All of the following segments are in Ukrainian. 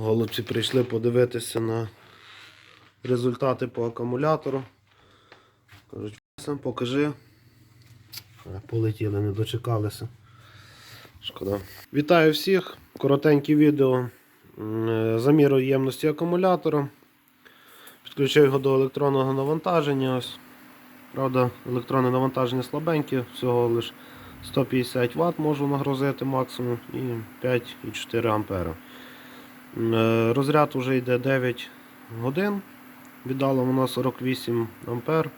Голубці прийшли подивитися на результати по акумулятору. Кажуть, «Сам покажи. Полетіли, не дочекалися. Шкода. Вітаю всіх. Коротеньке відео е, заміру ємності акумулятора. Підключив його до електронного навантаження. Ось. Правда, електронне навантаження слабеньке, всього лише 150 Вт можу нагрузити максимум і 5,4 ампера. Е, Розряд вже йде 9 годин. Віддало воно 48 ампер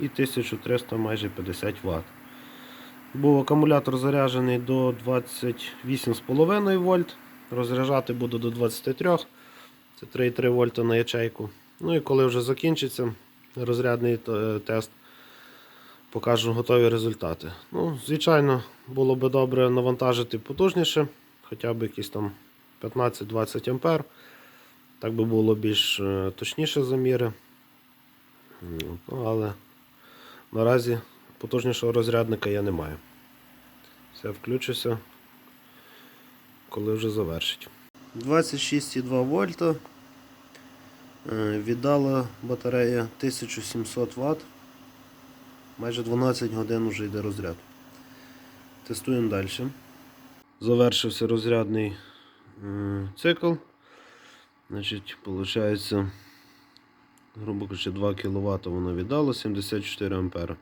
і 1300 майже 50 Вт. Був акумулятор заряджений до 28,5 вольт. Розряджати буду до 23. Це 3,3 вольта на ячейку. Ну і коли вже закінчиться розрядний е, тест, покажу готові результати. Ну, Звичайно, було би добре навантажити потужніше, хоча б якісь там 15-20 ампер. Так би було більш е, точніше заміри. Ну, але наразі потужнішого розрядника я не маю. Все, включуся, коли вже завершить. 26,2 вольта. Е, Віддала батарея 1700 Вт. Майже 12 годин вже йде розряд. Тестуємо далі. Завершився розрядний цикл. Значить, виходить, грубо кажучи, 2 кВт воно віддало, 74 ампера.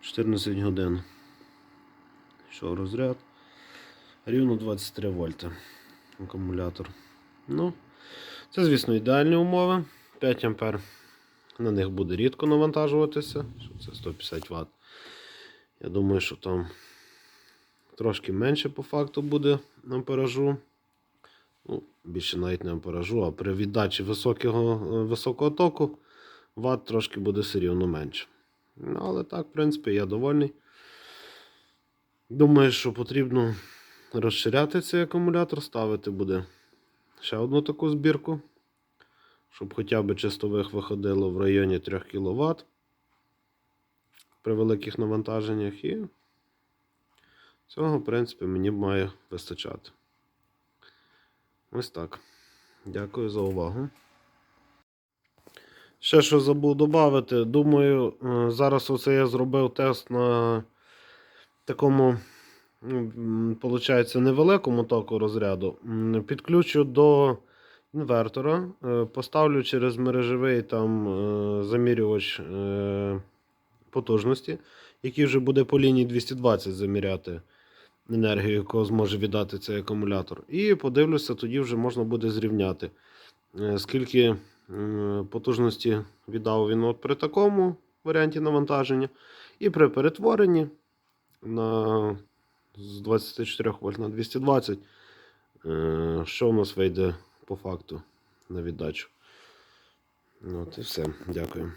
14 годин. Йшов розряд. Рівно 23 вольта акумулятор. Ну, це, звісно, ідеальні умови. 5 ампер на них буде рідко навантажуватися. Це 150 Вт. Я думаю, що там трошки менше по факту буде амперажу. Ну, більше навіть не амперажу, а при віддачі високого, е, високого току Вт трошки буде все рівно менше. Ну, але так, в принципі, я довольний. Думаю, що потрібно розширяти цей акумулятор, ставити буде ще одну таку збірку, щоб хоча б чистових виходило в районі 3 кВт при великих навантаженнях. І цього, в принципі, мені має вистачати. Ось так. Дякую за увагу. Ще що забув додати. Думаю, е, зараз оце я зробив тест на такому, виходить, невеликому току розряду. Підключу до інвертора, е, поставлю через мережевий там е, замірювач потужності, який вже буде по лінії 220 заміряти енергію, яку зможе віддати цей акумулятор. І подивлюся, тоді вже можна буде зрівняти, е, скільки потужності віддав він от при такому варіанті навантаження. І при перетворенні на з 24 вольт на 220, е, що у нас вийде по факту на віддачу. От і все. Дякую.